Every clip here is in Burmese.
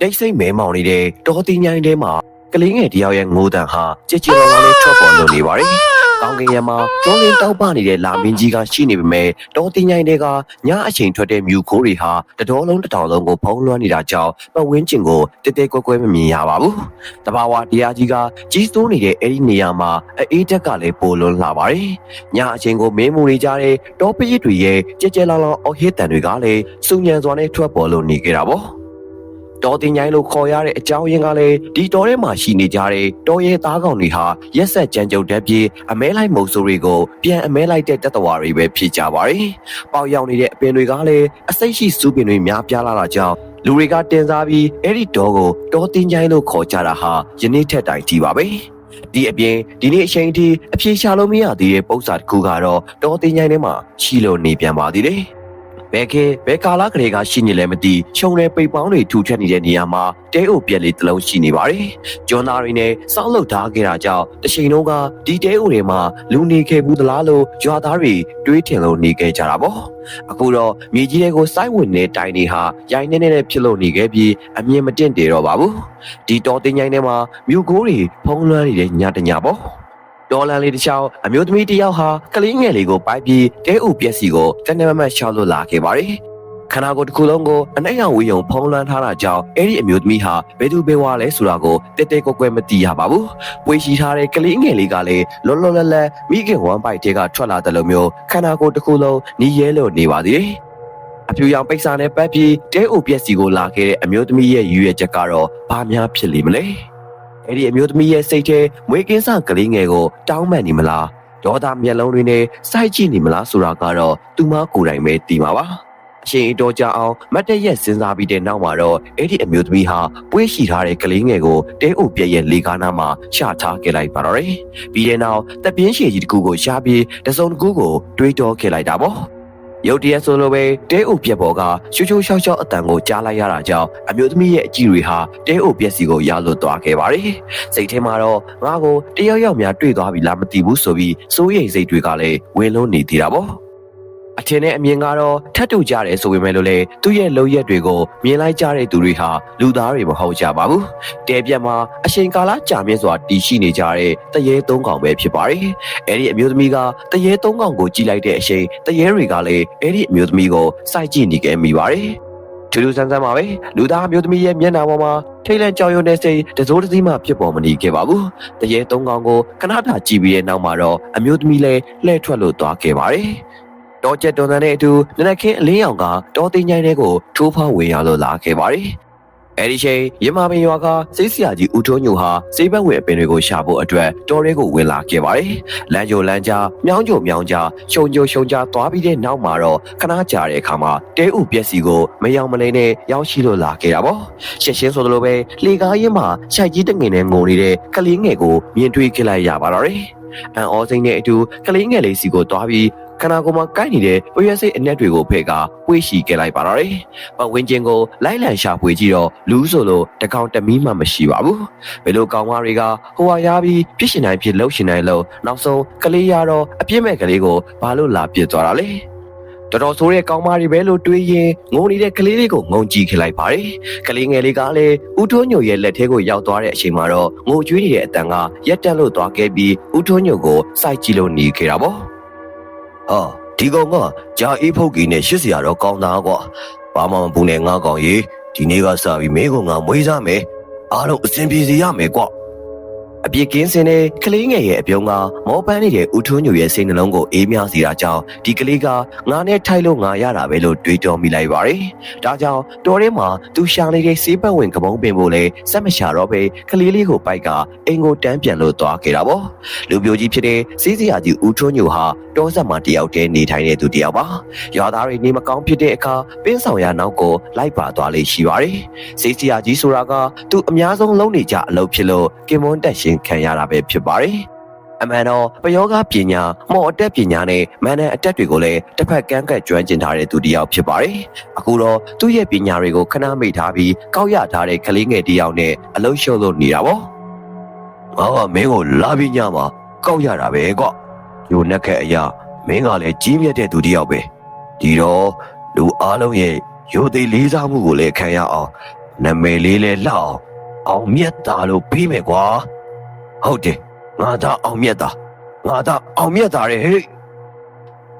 တိတ်ဆိတ်မဲမောင်နေတဲ့တောတင်ញိုင်းထဲမှာကလေးငယ်တယောက်ရဲ့ငိုတန်ဟာကြည်ကြည်လောင်လောင်လေးထွက်ပေါ်လို့နေပါတယ်။ကောင်းကင်ယံမှာတွန်းလင်းတောက်ပနေတဲ့လာမင်းကြီးကရှိနေပေမဲ့တောတင်ញိုင်းတွေကညအချိန်ထွက်တဲ့မြူခိုးတွေဟာတတော်လုံးတစ်တောင်လုံးကိုဖုံးလွှမ်းနေတာကြောင့်ပတ်ဝန်းကျင်ကိုတဲတဲကွဲကွဲမမြင်ရပါဘူး။တဘာဝတရားကြီးကကြီးစိုးနေတဲ့အဲ့ဒီနေရာမှာအေးတက်ကလည်းပိုလွန်းလာပါတယ်။ညအချိန်ကိုမင်းမူနေကြတဲ့တောပရစ်တွေရဲ့ကြဲကြဲလောင်လောင်အော်ဟစ်တန်တွေကလည်းစုညံစွာနဲ့ထွက်ပေါ်လို့နေကြတာပေါ့။ တော်တင်ញိုင်းလို့ခေါ်ရတဲ့အကြောင်းရင်းကလည်းဒီတော်ထဲမှာရှိနေကြတဲ့တော်ရဲသားကောင်တွေဟာရက်ဆက်ကြမ်းကြုတ်တတ်ပြီးအမဲလိုက်မုံဆိုးတွေကိုပြန်အမဲလိုက်တဲ့တပ်တော်တွေပဲဖြစ်ကြပါတယ်။ပေါက်ရောက်နေတဲ့အပင်တွေကလည်းအစိတ်ရှိစူးပင်တွေများပြားလာတာကြောင့်လူတွေကတင်စားပြီးအဲ့ဒီတော်ကိုတော်တင်ញိုင်းလို့ခေါ်ကြတာဟာယနေ့ထက်တိုင်ကြီးပါပဲ။ဒီအပြင်ဒီနေ့အချိန်အထိအပြေရှာလို့မရသေးတဲ့ပုံစံတစ်ခုကတော့တော်တင်ញိုင်းထဲမှာရှိလို့နေပြန်ပါသေးတယ်။ ဘယ်ခေဘယ်ကာလကလေးကရှိနေလဲမသိခြုံတဲ့ပိတ်ပေါင်းတွေထူထပ်နေတဲ့နေရာမှာတဲအိုပြက်လေးတစ်လုံးရှိနေပါတယ်။ကျွန်းသားတွေနဲ့စောက်လုပ်ထားခဲ့တာကြောင့်တချိန်လုံးကဒီတဲအိုတွေမှာလူနေခဲ့ဘူးသလားလို့ရွာသားတွေတွေးထင်လို့နေခဲ့ကြတာပေါ့။အခုတော့မြေကြီးတွေကိုစိုက်ဝင်တဲ့တိုင်တွေဟာရိုင်းနေနေဖြစ်လို့နေခဲ့ပြီးအမြင်မတင့်တယ်တော့ပါဘူး။ဒီတော်တင်ញိုင်းထဲမှာမြို့ကိုးတွေဖုံးလွှမ်းနေတဲ့ညတညပေါ့။ ဒေါ်လာလေးတစ်ချောင်းအမျိုးသမီးတစ်ယောက်ဟာကလေးငယ်လေးကိုပိုက်ပြီးတဲဥပြက်စီကိုတနေ့မမတ်ရှောက်လို့လာခဲ့ပါတယ်။ခန္ဓာကိုယ်တစ်ခုလုံးကိုအနှိမ့်အောင်ဝေယုံဖုံးလွှမ်းထားတာကြောင့်အဲ့ဒီအမျိုးသမီးဟာဘယ်သူဘယ်ဝါလဲဆိုတာကိုတဲတဲကွက်ကွက်မသိရပါဘူး။ပွေရှိထားတဲ့ကလေးငယ်လေးကလည်းလောလောလတ်လတ်မိခင်ဝမ်ပိုက်တဲကထွက်လာတယ်လို့မျိုးခန္ဓာကိုယ်တစ်ခုလုံးနီးရဲလို့နေပါသေးတယ်။အဖြူရောင်ပိတ်စာနဲ့ပတ်ပြီးတဲဥပြက်စီကိုလာခဲ့တဲ့အမျိုးသမီးရဲ့ရည်ရွယ်ချက်ကတော့ဘာများဖြစ်လိမ့်မလဲ။ အဲ့ဒီအမျိုးသမီးရဲ့စိတ်ထဲမွေးကင်းစကလေးငယ်ကိုတောင်းပန်နေမလားဒေါသမျက်လုံးတွေနဲ့စိုက်ကြည့်နေမလားဆိုတာကတော့သူမကိုယ်တိုင်ပဲသိမှာပါအရှင်အတော်ကြအောင်မတ်တရက်စဉ်းစားပြီးတဲ့နောက်မှာတော့အဲ့ဒီအမျိုးသမီးဟာပွေးရှိထားတဲ့ကလေးငယ်ကိုတဲအုပ်ပြက်ရဲ့လေကားနာမှာချထားခဲ့လိုက်ပါတော့တယ်ပြီးတဲ့နောက်တပြင်းရှည်ကြီးတစ်ခုကိုရှားပြီးတစုံတစ်ခုကိုတွေးတောခဲ့လိုက်တာပေါ့ ရုတ်တရက်ဆိုလိုပဲတဲအုပ်ပြက်ပေါ်ကရှူးရှူးရှောက်ရှောက်အတန်ကိုကြားလိုက်ရတာကြောင့်အမျိုးသမီးရဲ့အကြည့်တွေဟာတဲအုပ်ပြက်စီကိုရလွတ်သွားခဲ့ပါတယ်။စိတ်ထဲမှာတော့ငါကိုတယောက်ယောက်များတွေ့သွားပြီလားမသိဘူးဆိုပြီးစိုးရိမ်စိတ်တွေကလည်းဝင်လုံးနေသေးတာပေါ့။ အထင်နဲ့အမြင်ကတော့ထပ်တူကြတယ်ဆိုပေမဲ့လို့လေသူ့ရဲ့လုံရက်တွေကိုမြင်လိုက်ကြတဲ့သူတွေဟာလူသားတွေမဟုတ်ကြပါဘူး။တဲပြက်မှာအချိန်ကာလကြာမြင့်စွာတည်ရှိနေကြတဲ့တရေသုံးကောင်ပဲဖြစ်ပါတယ်။အဲ့ဒီအမျိုးသမီးကတရေသုံးကောင်ကိုကြည့်လိုက်တဲ့အချိန်တရေတွေကလည်းအဲ့ဒီအမျိုးသမီးကိုစိုက်ကြည့်နေခဲ့မိပါတယ်။ထူးထူးဆန်းဆန်းပါပဲလူသားအမျိုးသမီးရဲ့မျက်နှာပေါ်မှာထိတ်လန့်ကြောက်ရွံ့တဲ့စိတ်တစိုးတစည်းမှဖြစ်ပေါ်မနေခဲ့ပါဘူး။တရေသုံးကောင်ကိုခဏတာကြည့်ပြီးတဲ့နောက်မှာတော့အမျိုးသမီးလည်းလှည့်ထွက်လို့သွားခဲ့ပါတယ်။ တောကျက်တော်တန်တဲ့အတူနနက်ခင်းအလင်းရောင်ကတောသိမ်းញိုင်းတဲ့ကိုထိုးဖောက်ဝင်ရလို့လာခဲ့ပါတယ်။အဲဒီချိန်ရမပင်ရွာကစိတ်ဆရာကြီးဦးထွန်းညိုဟာစေးဘက်ဝင်အပင်တွေကိုရှာဖို့အတွက်တော်ရဲကိုဝင်လာခဲ့ပါတယ်။လမ်းကြိုလမ်းကြားမြောင်းကြိုမြောင်းကြားရှုံကြိုရှုံကြားသွားပြီးတဲ့နောက်မှာတော့ခဏကြာတဲ့အခါမှာတဲဥပြက်စီကိုမယောင်မလဲနဲ့ရောက်ရှိလို့လာခဲ့တာပေါ့။ရှက်ရှင်းဆိုသလိုပဲလေကားရင်မှာခြိုက်ကြီးတငင်နဲ့ငိုနေတဲ့ကလေးငယ်ကိုမြင်တွေ့ခဲ့လိုက်ရပါတော့တယ်။အန်အောစိမ့်နဲ့အတူကလေးငယ်လေးစီကိုတွားပြီး ခန္ဓာကိုယ်မှာကိုက်နေတဲ့ပရွက်စိတ်အနက်တွေကိုဖဲ့ကပွေးရှိခဲ့လိုက်ပါတော့တယ်။ပတ်ဝန်းကျင်ကိုလိုက်လံရှာဖွေကြည့်တော့လူဆိုလို့တကောင်တမီးမှမရှိပါဘူး။ဘယ်လိုကောင်မတွေကဟိုဟာရပြီးပြစ်ရှင်တိုင်းဖြစ်လှုပ်ရှင်တိုင်းလှုပ်နောက်ဆုံးကလေးရတော့အပြစ်မဲ့ကလေးကိုဘာလို့လာပြစ်သွားတာလဲ။တော်တော်ဆိုးတဲ့ကောင်မတွေပဲလို့တွေးရင်ငုံနေတဲ့ကလေးလေးကိုငုံကြည့်ခဲ့လိုက်ပါတယ်။ကလေးငယ်လေးကလည်းဦးထွန်းညိုရဲ့လက်ထဲကိုရောက်သွားတဲ့အချိန်မှာတော့ငိုကြွေးနေတဲ့အတန်ကရက်တက်လို့သွားခဲ့ပြီးဦးထွန်းညိုကိုစိုက်ကြည့်လို့နေခဲ့တာပေါ့။ ဟာဒီကောင်ကဂျာအေးဖုတ်ကြီးနဲ့ရှစ်စရာတော့ကောင်းတာကွာ။ဘာမှမပူနဲ့ငါကောင်ကြီးဒီနေ့ကစပြီးမင်းကငါမွေးစားမယ်။အားလုံးအစဉ်ပြေစီရမယ်ကွာ။ အပြစ်ကင်းစင်တဲ့ကလေးငယ်ရဲ့အပြုံးကမောပန်းနေတဲ့ဦးထွန်းညိုရဲ့စိတ်နှလုံးကိုအေးမြစေတာကြောင့်ဒီကလေးကငါနဲ့ထိုက်လို့ငါရတာပဲလို့တွေးတောမိလိုက်ပါတယ်။ဒါကြောင့်တော်ထဲမှာသူရှာနေတဲ့စေးပတ်ဝင်ကပုံးပင်ဖို့လဲစက်မရှာတော့ပဲကလေးလေးကိုပိုက်ကအိမ်ကိုတန်းပြန်လို့သွားခဲ့တာပေါ့။လူပြိုကြီးဖြစ်တဲ့စေးစရာကြီးဦးထွန်းညိုဟာတောဆက်မှာတယောက်တည်းနေထိုင်တဲ့သူတယောက်ပါ။ရွာသားတွေနေမကောင်းဖြစ်တဲ့အခါပင်းဆောင်ရနောက်ကိုလိုက်ပါသွားလေရှိပါတယ်။စေးစရာကြီးဆိုတာကသူအများဆုံးလုံးနေကြအလုပ်ဖြစ်လို့ကင်မွန်းတက်ရှင်ခံရတာပဲဖြစ်ပါတယ်။အမှန်တော့ပယောဂပညာမော်အတက်ပညာနဲ့မန်တဲ့အတက်တွေကိုလည်းတစ်ဖက်ကန်းကပ်ကျွမ်းကျင်ထားတဲ့သူတစ်ယောက်ဖြစ်ပါတယ်။အခုတော့သူ့ရဲ့ပညာတွေကိုခဏမိတ်ထားပြီးကောက်ရထားတဲ့ကလေးငယ်တစ်ယောက်နဲ့အလုံးရှုပ်လို့နေတာပေါ့။ငါကမင်းကိုလာပြီးညမှာကောက်ရတာပဲကွ။ယိုနက်ခက်အရာမင်းကလည်းကြီးမြတ်တဲ့သူတစ်ယောက်ပဲ။ဒီတော့လူအားလုံးရဲ့ရိုသေလေးစားမှုကိုလည်းခံရအောင်နာမည်လေးလဲလောက်အောင်မြတ်တာလို့ပြီးမယ်ကွာ ဟုတ်တယ်ငါသာအောင်မြတ်တာငါသာအောင်မြတ်တာရဲ့ဟဲ့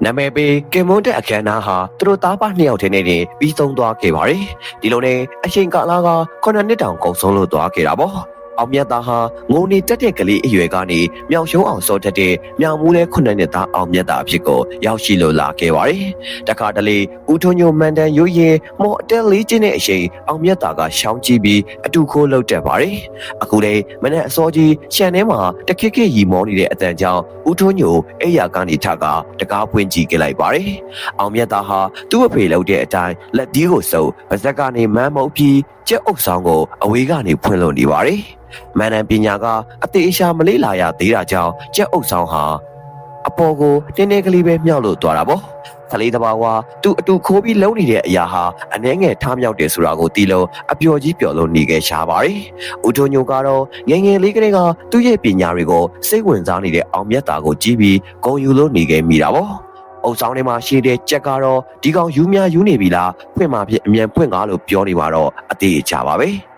နာမည်ပေးကင်မွန်တဲ့အခမ်းအနားဟာသူတို့သားပါနှစ်ယောက်တည်းနဲ့တင်ပြီးဆုံးသွားခဲ့ပါတယ်ဒီလိုနဲ့အချိန်ကာလက9နှစ်တောင်ကုန်ဆုံးလို့သွားခဲ့တာပေါ့ အောင်မြတ်သားဟာငုံနေတက်တဲ့ကလေးအရွယ်ကနေမြောင်ရှုံးအောင်စောတက်တဲ့မြောင်မူးလဲခုနှစ်နှစ်သားအောင်မြတ်သားအဖြစ်ကိုရောက်ရှိလို့လာခဲ့ပါတယ်။တခါတလေဦးထွန်းညိုမန်တန်ရွရင်မော်အတက်လေးချင်းတဲ့အချိန်အောင်မြတ်သားကရှောင်းကြည့်ပြီးအတူခိုးလှုပ်တက်ပါတယ်။အခုလေမနေ့အစောကြီးရှန်ထဲမှာတခက်ခက်ရီမောနေတဲ့အတန်ကြောင့်ဦးထွန်းညိုအဲ့ရကနေထကတကားပွင့်ကြည့်ခဲ့လိုက်ပါတယ်။အောင်မြတ်သားဟာသူ့အဖေလှုပ်တဲ့အတိုင်းလက်ဒီကိုစုပ်ပါဇက်ကနေမန်းမုတ်ပြီးကျက်အုပ်ဆောင်ကိုအဝေးကနေဖွင့်လို့နေပါတယ်။ မန္တန်ပညာကအသေးအရှာမလေးလာရသေးတာကြောင့်ကျက်အုပ်ဆောင်ဟာအပေါ်ကိုတင်းတင်းကလေးပဲမြောက်လို့သွားတာပေါ့ကလေးတဘာဝသူအတူခိုးပြီးလုံနေတဲ့အရာဟာအနှဲငယ်ထားမြောက်တယ်ဆိုတာကိုသိလို့အပျော်ကြီးပျော်လို့နေခဲ့ရှားပါတယ်။ဦးထုံညိုကတော့ငယ်ငယ်လေးကလေးကသူ့ရဲ့ပညာတွေကိုစိတ်ဝင်စားနေတဲ့အောင်မြတ်တာကိုကြည့်ပြီးဂုဏ်ယူလို့နေခဲ့မိတာပေါ့။အုပ်ဆောင်ထဲမှာရှိတဲ့ကြက်ကတော့ဒီကောင်ယူများယူနေပြီလားဖွင့်မှာဖြစ်အမြန်ဖွင့်ကားလို့ပြောနေမှာတော့အသေးအချပါပဲ။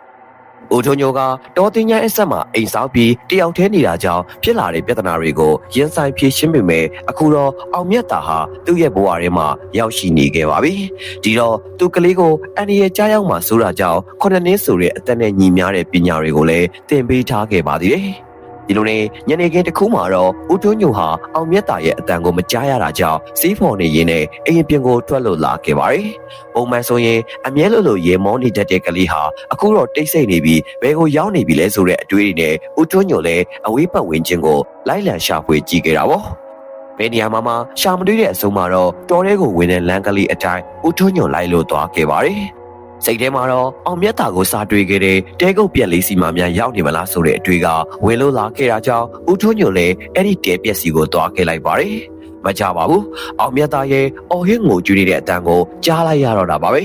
ဦးထုံညိုကတော်တင်ညာအဆက်မှာအိမ်ဆောက်ပြီးတယောက်တည်းနေတာကြောင့်ဖြစ်လာတဲ့ပြဿနာတွေကိုရင်ဆိုင်ဖြေရှင်းပေမဲ့အခုတော့အောင်မြတ်တာဟာသူ့ရဲ့ဘဝထဲမှာရောက်ရှိနေခဲ့ပါပြီ။ဒီတော့သူကလေးကိုအန်ဒီရဲ့ကြားရောက်မှဆိုတာကြောင့်ခုနှစ်နှစ်ဆိုတဲ့အသက်နဲ့ညီမျှတဲ့ပညာတွေကိုလည်းသင်ပေးထားခဲ့ပါသေးတယ်။ ဒီလိုနဲ့ညနေခင်းတစ်ခုမှာတော့ဦးထွန်းညိုဟာအောင်မြတ်တာရဲ့အတန်ကိုမကြားရတာကြောင့်စီးဖော်နေရင်းနဲ့အရင်ပြင်ကိုထွက်လို့လာခဲ့ပါတယ်။ပုံမှန်ဆိုရင်အမြဲလိုလိုရေမောနေတတ်တဲ့ကလေးဟာအခုတော့တိတ်ဆိတ်နေပြီးဘယ်ကိုရောက်နေပြီလဲဆိုတဲ့အတွေးတွေနဲ့ဦးထွန်းညိုလည်းအဝေးပတ်ဝန်းကျင်ကိုလိုက်လံရှာဖွေကြည့်ခဲ့တာပေါ့။ဘယ်နေရာမှာမှရှာမတွေ့တဲ့အစုံမှာတော့တော်ရဲကိုဝင်တဲ့လမ်းကလေးအတိုင်းဦးထွန်းညွန်လိုက်လို့သွားခဲ့ပါတယ်။ စိတ်ထဲမှာတော့အောင်မြတ်တာကိုစားတွေ့ခဲ့တဲ့တဲကုတ်ပြက်လေးစီမှာများရောက်နေမလားဆိုတဲ့အတွေ့ကဝင်လို့လာခဲ့တာကြောင့်ဦးထွန်းညွန်လည်းအဲ့ဒီတဲပြက်စီကိုသွားခဲ့လိုက်ပါတယ်မကြပါဘူးအောင်မြတ်သားရဲ့အော်ဟင်းငိုကြွေးနေတဲ့အတန်ကိုကြားလိုက်ရတော့တာပါပဲ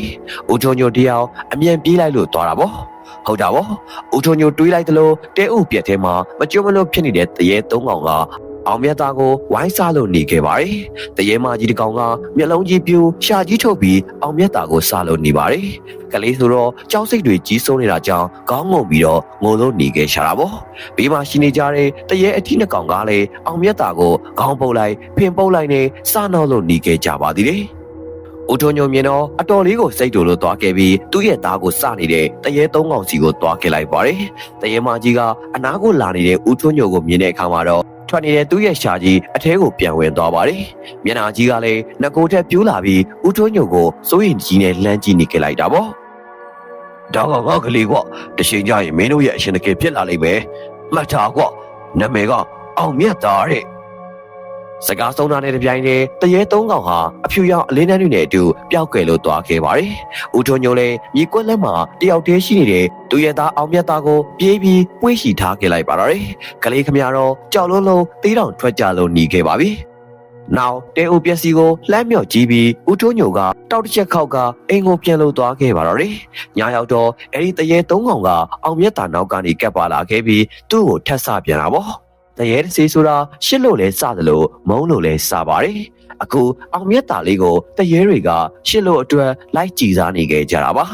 ဦးချုံညိုတယောက်အမြန်ပြေးလိုက်လို့သွားတာပေါ့ဟုတ်တာပေါ့ဦးချုံညိုတွေးလိုက်သလိုတဲဥပြက်ထဲမှာမကြုံမလို့ဖြစ်နေတဲ့တရေသုံးကောင်က အောင်မြတ်သားကိုဝိုင်းစားလို့နေခဲ့ပါတယ်။တရေမကြီးတစ်ကောင်ကမျက်လုံးကြီးပြူရှာကြီးထုတ်ပြီးအောင်မြတ်သားကိုစားလို့နေပါတယ်။ကလေးဆိုတော့ကြောက်စိတ်တွေကြီးစိုးနေတာကြောင့်ခေါင်းငုံပြီးတော့ငိုလို့နေခဲ့ရှာတာပေါ့။ဘေးမှာရှိနေကြတဲ့တရေအထီးနှစ်ကောင်ကလည်းအောင်မြတ်သားကိုခေါင်းပုတ်လိုက်ဖင်ပုတ်လိုက်နဲ့စားနှောက်လို့နေခဲ့ကြပါသေးတယ်။ဦးထုံညုံမြင်တော့အတော်လေးကိုစိတ်တူလို့သွားခဲ့ပြီးသူ့ရဲ့သားကိုစနေတဲ့တရေသုံးကောင်စီကိုသွားခဲ့လိုက်ပါတယ်။တရေမကြီးကအနားကိုလာနေတဲ့ဦးထုံညုံကိုမြင်တဲ့အခါမှာတော့ ထွက်နေတဲ့သူ့ရဲ့ရှာကြီးအထဲကိုပြန်ဝင်သွားပါတယ်။မျက်နှာကြီးကလည်းနှကိုထက်ပြိုးလာပြီးဦးထွန်းညိုကိုစိုးရင်ကြီးနဲ့လှမ်းကြည့်နေကြလိုက်တာပေါ့။ဒါကငါကလေးကွတရှင်ကြရင်မင်းတို့ရဲ့အရှင်တကယ်ဖြစ်လာလိမ့်မယ်။မှတ်ထားကွနာမည်ကအောင်မြတ်သားတဲ့ စကားဆုံးတာနဲ့တပြိုင်တည်းတရေသုံးကောင်ဟာအဖြူရောင်အလင်းနှန်းတွေနဲ့အတူပျောက်ကွယ်လို့သွားခဲ့ပါတယ်။ဦးထွန်းညိုလည်းမြေကွက်လက်မှာတယောက်တည်းရှိနေတဲ့သူရဲ့သားအောင်မြတ်သားကိုပြေးပြီးပွေးရှိထားခဲ့လိုက်ပါတော့တယ်။ကလေးခမရတော့ကြောက်လုံးလုံးသေးတောင်ထွက်ကြလို့หนีခဲ့ပါပြီ။နောက်တဲအိုပျက်စီကိုလှမ်းမြော့ကြည့်ပြီးဦးထွန်းညိုကတောက်တစ်ချက်ခောက်ကအိမ်ကိုပြန်လို့သွားခဲ့ပါတော့တယ်။ညရောက်တော့အဲ့ဒီတရေသုံးကောင်ကအောင်မြတ်သားနောက်ကနေကပ်ပါလာခဲ့ပြီးသူ့ကိုထပ်ဆပြန်လာပေါ့။ တရေတစီဆိုတာရှစ်လို့လဲစသလိုမုံလို့လဲစပါတယ်အခုအောင်မြတ်တာလေးကိုတရေတွေကရှစ်လို့အတွက်လိုက်ကြည်စားနေကြကြတာပါ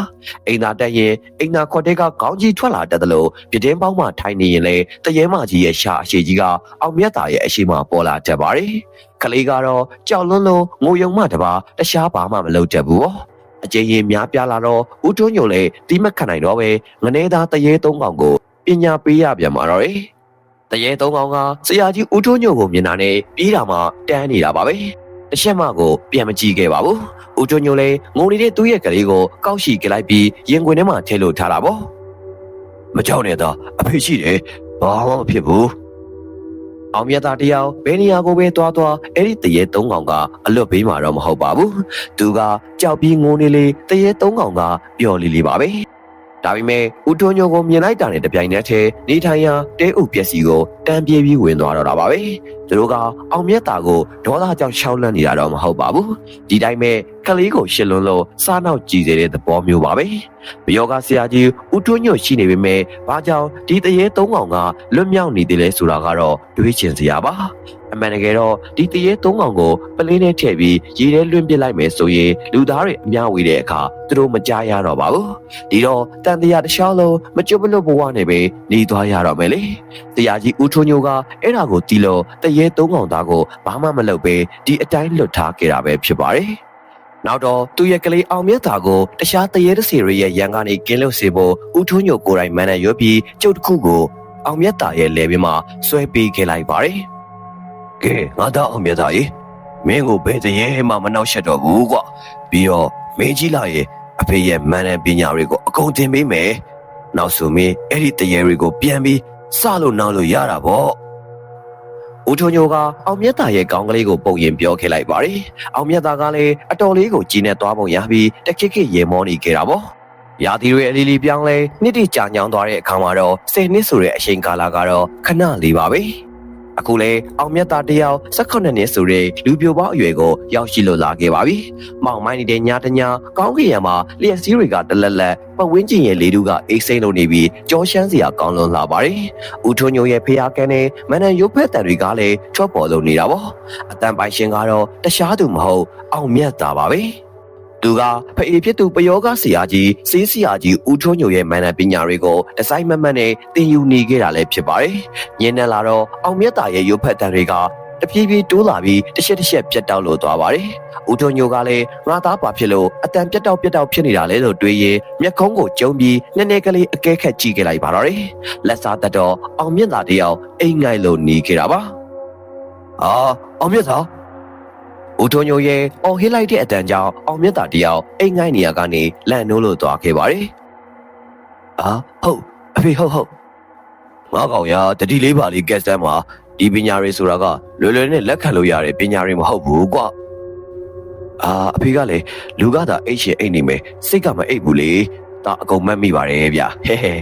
အိမ်သာတက်ရင်အိမ်သာခွက်တဲ့ကခေါင်းကြီးထွက်လာတတ်တယ်လို့ပြတင်းပေါင်းမှထိုင်နေရင်လေတရေမကြီးရဲ့ရှာအရှိကြီးကအောင်မြတ်တာရဲ့အရှိမပေါ်လာတတ်ပါတယ်ကလေးကတော့ကြောက်လွန်းလွန်းငိုယုံမှတပါတခြားဘာမှမလုပ်တတ်ဘူးပေါ့အကျဉ်းရင်များပြားလာတော့ဦးတွန်းညိုလည်းတီးမခံနိုင်တော့ပဲငနေသားတရေသုံးကောင်ကိုပညာပေးရပြန်มาတော့ တယ်တရေသုံးကောင်ကဆရာကြီးဦးထွန်းညိုကိုမြင်တာနဲ့ပြေးတာမှတန်းနေတာပါပဲတစ်ချက်မှကိုပြန်မကြည့်ခဲ့ပါဘူးဦးထွန်းညိုလည်းငုံနေတဲ့သူ့ရဲ့ကလေးကိုကောက်ရှိကြလိုက်ပြီးရင်ခွင်ထဲမှာထည့်လို့ထားတာပေါ့မကြောက်နဲ့တော့အဖေရှိတယ်ဘာမှမဖြစ်ဘူးအောင်မြတ်သားတယောက်ဘယ်နေရာကိုပဲသွားသွားအဲ့ဒီတရေသုံးကောင်ကအလွတ်ဘေးမှာတော့မဟုတ်ပါဘူးသူကကြောက်ပြီးငိုနေလေတရေသုံးကောင်ကပျော်လီလီပါပဲ ဒါပေမဲ့ဦးထွန်းညိုကိုမြင်လိုက်တာနဲ့တပြိုင်နက်တည်းနေထိုင်ရာတဲဥပျက်စီကိုတန်ပြေးပြီးဝင်သွားတော့တာပါပဲသူတို့ကအောင်မြတ်တာကိုဒေါသကြောင့်ရှောက်လန့်နေတာတော့မဟုတ်ပါဘူးဒီတိုင်းပဲ ကလေးကိုရှစ်လွန်းလို့စားနောက်ကြည့်စေတဲ့သဘောမျိုးပါပဲဘယောကဆရာကြီးဦးထွန်းညွတ်ရှိနေပေမဲ့ဘာကြောင့်ဒီတရေသုံးကောင်ကလွတ်မြောက်နေသေးလဲဆိုတာကတော့တွေးချင်စရာပါအမှန်တကယ်တော့ဒီတရေသုံးကောင်ကိုပလင်းနဲ့ထည့်ပြီးရေထဲလွှင့်ပစ်လိုက်မယ်ဆိုရင်လူသားတွေအများဝေးတဲ့အခါသူတို့မကြားရတော့ပါဘူးဒီတော့တန်တရားတစ်ခြားလုံးမကျွတ်မလွတ်ဘဝနဲ့ပဲနေသွားရတော့မယ်လေတရားကြီးဦးထွန်းညိုကအဲ့ဒါကိုတီးလို့တရေသုံးကောင်သားကိုဘာမှမလုပ်ပဲဒီအတိုင်းလွတ်ထားခဲ့တာပဲဖြစ်ပါတယ် နောက်တော့သူ့ရဲ့ကလေးအောင်မြတ်တာကိုတခြားတရေတစီတွေရဲ့ရန်ကနေကင်းလွတ်စေဖို့ဦးထွန်းညိုကိုယ်တိုင်မန်နဲ့ရွက်ပြီးကျုပ်တစ်ခုကိုအောင်မြတ်တာရဲ့လေပြင်းမှာဆွဲပေးခဲ့လိုက်ပါတယ်ကဲငါသားအောင်မြတ်တာရေမင်းကိုဘယ်တရေမှမနှောက်ရှက်တော့ဘူးကွာပြီးတော့မင်းကြီးလာရဲ့အဖေရဲ့မန်နဲ့ပညာတွေကိုအကုန်သင်ပေးမယ်နောက်ဆိုမင်းအဲ့ဒီတရေတွေကိုပြန်ပြီးစလို့နောက်လို့ရတာပေါ့ ဦးထွန်းညိုကအောင်မြတ်တာရဲ့ကောင်းကလေးကိုပုံရင်ပြောခဲ့လိုက်ပါတယ်။အောင်မြတ်တာကလည်းအတော်လေးကိုကြည်နဲ့သွားပုံရပြီးတခိခိရေမောနေခဲ့တာပေါ့။ရာသီတွေအလီလီပြောင်းလဲနှစ်တိကြာညောင်းသွားတဲ့အခါမှာတော့၁၀နှစ်ဆိုတဲ့အချိန်ကာလကတော့ခဏလေးပါပဲ။ အခုလေအောင်မြတ်တာတယောက်18နှစ်ဆိုတဲ့လူပြိုပေါအရွယ်ကိုရောက်ရှိလို့လာခဲ့ပါပြီ။မောင်မိုင်းနေတဲ့ညတညကောင်းကင်ရံမှာလျှက်စီးတွေကတလက်လက်ပတ်ဝန်းကျင်ရဲ့လေတူကအိတ်စိမ့်လို့နေပြီးကြောရှမ်းစရာကောင်းလွန်လာပါတယ်။ဦးထွန်းညိုရဲ့ဖျားကန်းနဲ့မန်နန်ရုပ်ဖက်တံတွေကလည်းချော့ပေါ်လို့နေတာပေါ့။အတန်ပိုင်ရှင်ကတော့တခြားသူမဟုတ်အောင်မြတ်တာပါပဲ။ သူကဖအေဖြစ်သူပယောဂဆရာကြီးစေးဆရာကြီးဦးထွန်းညိုရဲ့မန်နန်ပညာတွေကိုဒီဇိုင်းမမတ်နဲ့တင်ယူနေခဲ့တာလည်းဖြစ်ပါတယ်။ညင်းနဲ့လာတော့အောင်မြတ်တာရဲ့ရုပ်ဖက်တံတွေကတပြေးပြေးတိုးလာပြီးတစ်ချက်တစ်ချက်ပြတ်တောက်လို့သွားပါတယ်။ဦးထွန်းညိုကလည်းငါသားပါဖြစ်လို့အတန်ပြတ်တောက်ပြတ်တောက်ဖြစ်နေတာလေလို့တွေးရင်မျက်ခုံးကိုကျုံပြီးနည်းနည်းကလေးအကဲခတ်ကြည့်ခဲ့လိုက်ပါတော့တယ်။လက်စားတတ်တော့အောင်မြတ်တာတယောက်အိမ်ငိုက်လို့နေခဲ့တာပါ။အာအောင်မြတ်သာ ဦးထွန်းညိုရဲ့အော်ဟစ်လိုက်တဲ့အတန်ကြောင့်အောင်မြတ်တာတယောက်အိမ်ငိုက်နေရကနေလန့်နိုးလို့သွားခဲ့ပါတယ်။အာဟုတ်အဖေဟုတ်ဟုတ်ငါကောင်ရတတိလေးပါလေးကက်စတန်မှာဒီပညာရေးဆိုတာကလွယ်လွယ်နဲ့လက်ခံလို့ရတဲ့ပညာရေးမဟုတ်ဘူးကွာအာအဖေကလည်းလူကသာအိတ်ရှင်အိတ်နေမယ်စိတ်ကမအိတ်ဘူးလေဒါအကုန်မှတ်မိပါတယ်ဗျဟဲဟဲ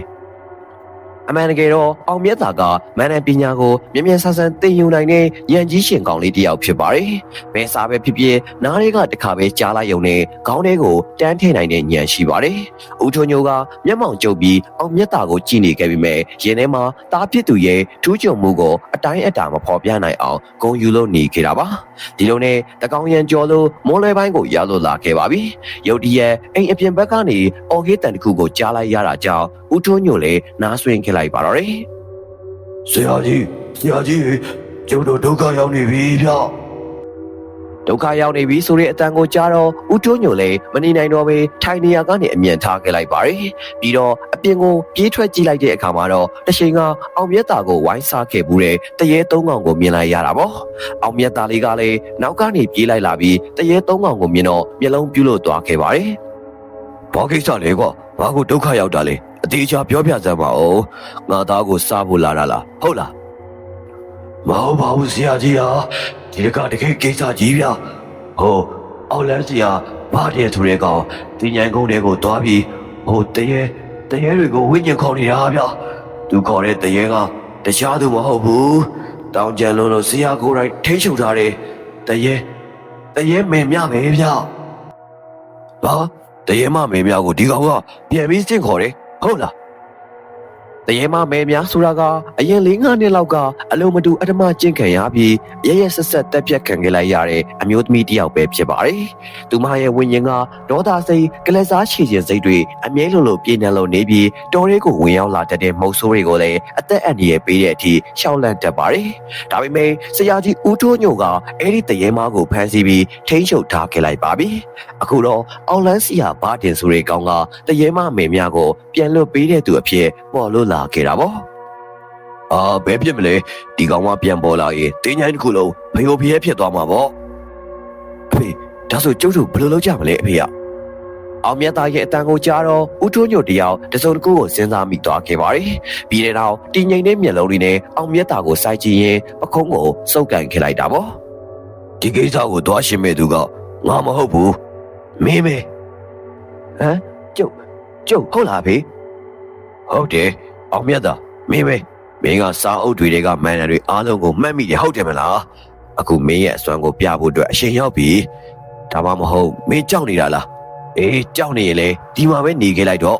အမှန်တကယ်တော့အောင်မြတ်သာကမန္တန်ပညာကိုမြင်မြန်ဆန်းဆန်းသင်ယူနိုင်တဲ့ဉာဏ်ကြီးရှင်ကောင်းလေးတစ်ယောက်ဖြစ်ပါတယ်။ဘယ်စာပဲဖြစ်ဖြစ်နားတွေကတစ်ခါပဲကြားလိုက်ုံနဲ့ခေါင်းထဲကိုတန်းထည့်နိုင်တဲ့ဉာဏ်ရှိပါတယ်။ဦးထွန်းညိုကမျက်မှောင်ကျုပ်ပြီးအောင်မြတ်သာကိုကြည့်နေခဲ့ပြီးမြဲရင်ထဲမှာတားဖြစ်သူရဲ့ထူးချွန်မှုကိုအတိုင်းအတာမဖော်ပြနိုင်အောင်ဂုံယူလို့နေခဲ့တာပါ။ဒီလိုနဲ့တကောင်ရန်ကျော်လို့မိုးလွယ်ပိုင်းကိုရလို့လာခဲ့ပါပြီ။ရုတ်တရက်အိမ်အပြင်ဘက်ကနေအော်ဂေးတန်တစ်ခုကိုကြားလိုက်ရတာကြောင့်ဦးထွန်းညိုလည်းနားဆွင့်ခဲ့လိုက်ပါတော့တယ်။ဆရာကြီးဆရာကြီးကျုပ်တို့ဒုက္ခရောက်နေပြီဗျဒုက္ခရောက်နေပြီဆိုတဲ့အတန်ကိုကြားတော့ဦးတွန်းညိုလည်းမနေနိုင်တော့ပဲထိုင်နေရာကနေအမြန်ထားခဲ့လိုက်ပါတယ်။ပြီးတော့အပြင်ကိုပြေးထွက်ကြည့်လိုက်တဲ့အခါမှာတော့တရှိန်ကအောင်မြတ်တာကိုဝိုင်းစားခဲ့ဘူးတဲ့တရေသုံးကောင်ကိုမြင်လိုက်ရတာပေါ့။အောင်မြတ်တာလေးကလည်းနောက်ကနေပြေးလိုက်လာပြီးတရေသုံးကောင်ကိုမြင်တော့မျက်လုံးပြူးလို့သွားခဲ့ပါတယ် ဘာကိစ္စလဲကွာငါကိုဒုက္ခရောက်တာလေအသေးချာပြောပြစမ်းပါဦးငါသားကိုစားဖို့လာတာလားဟုတ်လားမဟုတ်ပါဘူးဆရာကြီးဟာဒီကတကယ်ကိစ္စကြီးဗျဟိုအောက်လန်းဆရာဘာတဲ့သူတွေကောင်တင်ញိုင်ကုန်းတွေကိုတွားပြီးဟိုတရေတရေတွေကိုဝိညာဉ်ခေါ်နေတာဗျသူခေါ်တဲ့တရေကတခြားသူမဟုတ်ဘူးတောင်ကျန်လုံးလို့ဆရာကိုယ်တိုင်ထိချုပ်ထားတယ်တရေတရေမင်မြပဲဗျဘာ တရေမမင်မြကိုဒီကောင်ကပြန်ပြီးစင့်ခေါ်တယ်ဟုတ်လား။ တရေမမဲများဆိုတာကအရင်၄၅နှစ်လောက်ကအလုံးမတူအထမကျင့်ခံရပြီးရရဆက်ဆက်တက်ပြတ်ခံခဲ့လိုက်ရတဲ့အမျိုးသမီးတစ်ယောက်ပဲဖြစ်ပါတယ်။သူမရဲ့ဝိညာဉ်ကဒေါသစိတ်ကလစားချေခြင်းစိတ်တွေအမြဲလိုလိုပြည့်နေလို့နေပြီးတော်ရဲကိုဝင်ရောက်လာတတ်တဲ့မုတ်ဆိုးတွေကိုလည်းအသက်အန္တရာယ်ပေးတဲ့အထိရှောက်လန့်တတ်ပါတယ်။ဒါပေမဲ့ဆရာကြီးဦးထိုးညိုကအဲ့ဒီတရေမကိုဖမ်းဆီးပြီးထိန်းချုပ်ထားခဲ့လိုက်ပါပြီ။အခုတော့အောင်လန်းစီယာဘာတင်ဆိုတဲ့ကောင်ကတရေမမေများကိုပြန်လွတ်ပေးတဲ့သူအဖြစ်ပေါ်လို့လာခဲ့တာပေါ့အာဘယ်ဖြစ်မလဲဒီကောင်ကပြန်ပေါ်လာရင်တင်းချိုင်းတစ်ခုလုံးဖယိုဖျဲဖြစ်သွားမှာပေါ့အဖေဒါဆိုကျုပ်တို့ဘယ်လိုလုပ်ကြမလဲအဖေရအောင်မြတ်သားရဲ့အတန်ကိုကြားတော့ဦးထွန်းညိုတယောက်တစုံတစ်ခုကိုစဉ်းစားမိသွားခဲ့ပါတယ်ပြီးတဲ့နောက်တင်းငိမ့်တဲ့မျက်လုံးတွေနဲ့အောင်မြတ်သားကိုစိုက်ကြည့်ရင်ပခုံးကိုစုပ်ကန်ခဲ့လိုက်တာပေါ့ဒီကိစ္စကိုသွားရှင်းမဲ့သူကငါမဟုတ်ဘူးမင်းပဲဟမ်ကျုပ်ကျုပ်ဟုတ်လားအဖေဟုတ်တယ် အောင်မြတ်တာမင်းပဲမင်းကစာအုပ်တွေတွေကမန်နယ်တွေအားလုံးကိုမှတ်မိတယ်ဟုတ်တယ်မလားအခုမင်းရဲ့အစွမ်းကိုပြဖို့အတွက်အရှင်ရောက်ပြီဒဒါမှမဟုတ်မင်းကြောက်နေတာလားအေးကြောက်နေရင်လေဒီမှာပဲနေခဲ့လိုက်တော့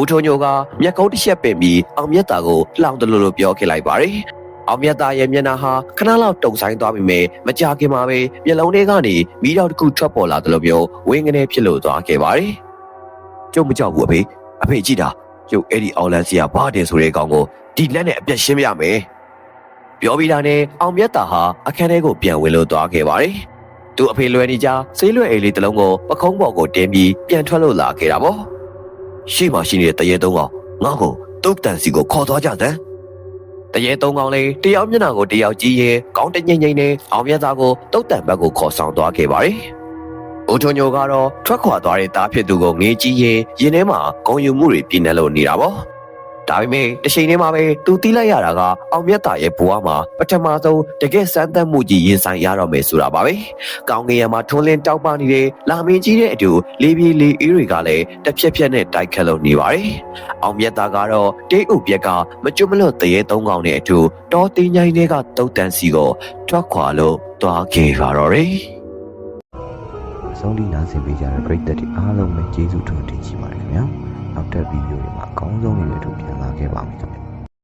ဦးထုံညိုကမျက်ကုံးတစ်ချက်ပင်ပြီးအောင်မြတ်တာကိုလှောင်တလို့လို့ပြောခဲ့လိုက်ပါတယ်။အောင်မြတ်တာရဲ့မျက်နှာဟာခဏလောက်တုံဆိုင်သွားပြီမဲ့မကြခင်မှာပဲမျက်လုံးထဲကနေမီးတောက်တစ်ခုထွက်ပေါ်လာတယ်လို့မျိုးဝင်းကနေဖြစ်လို့သွားခဲ့ပါတယ်ကျုပ်မကြောက်ဘူးအဖေအဖေကြည့်တာ ကျုပ်အဲ့ဒီအောင်လန်းစီကဘာတယ်ဆိုတဲ့ကောင်ကိုဒီလက်နဲ့အပြတ်ရှင်းပြရမယ်။ပြောပြီးတာနဲ့အောင်မြတ်တာဟာအခန်းထဲကိုပြန်ဝင်လို့သွားခဲ့ပါတယ်။သူ့အဖေလွယ်နေကြဆေးလွယ်အိမ်လေးတစ်လုံးကိုပခုံးပေါ်ကိုတင်းပြီးပြန်ထွက်လို့လာခဲ့တာပေါ့။ရှေ့မှာရှိနေတဲ့တရေသုံးကောင်ငါ့ကိုတုတ်တန်စီကိုခေါ်သွားကြစမ်းတရေသုံးကောင်လေးတယောက်မျက်နှာကိုတယောက်ကြည့်ရင်ကောင်းတငိမ့်ငိမ့်နဲ့အောင်မြတ်သားကိုတုတ်တန်ဘက်ကိုခေါ်ဆောင်သွားခဲ့ပါတယ်။ ဦးထွန်းညိုကတော့ထွက်ခွာသွားတဲ့သားဖြစ်သူကိုငေးကြည့်ရင်ရင်ထဲမှာဂုံယူမှုတွေပြင်းနေလို့နေတာပေါ့။ဒါပေမဲ့တစ်ချိန်တည်းမှာပဲသူတီးလိုက်ရတာကအောင်မြတ်သားရဲ့ဘဝမှာပထမဆုံးတကယ်စမ်းသပ်မှုကြီးရင်ဆိုင်ရတော့မယ်ဆိုတာပါပဲ။ကောင်းကင်ယံမှာထွန်းလင်းတောက်ပနေတဲ့လာမင်းကြီးတဲ့အတူလေးပြေးလေးအေးတွေကလည်းတစ်ဖြက်ဖြက်နဲ့တိုက်ခတ်လို့နေပါတယ်။အောင်မြတ်သားကတော့တိတ်ဥပြက်ကမကျွတ်မလွတ်တရေသုံးကောင်နဲ့အတူတောတင်းញိုင်းတွေကတုတ်တန်စီကိုထွက်ခွာလို့သွားခဲ့ပါတော့တယ်။အ ဆုံးထိနားဆင်ပေးကြတဲ့ပရိသတ်တွေအားလုံးပဲကျေးဇူးတင်တင်ရှိပါတယ်ခင်ဗျာနောက်ထပ်ဗီဒီယိုတွေမှာအကောင်းဆုံးတွေနဲ့အတူပြန်လာခဲ့ပါမယ်ခင်ဗျာ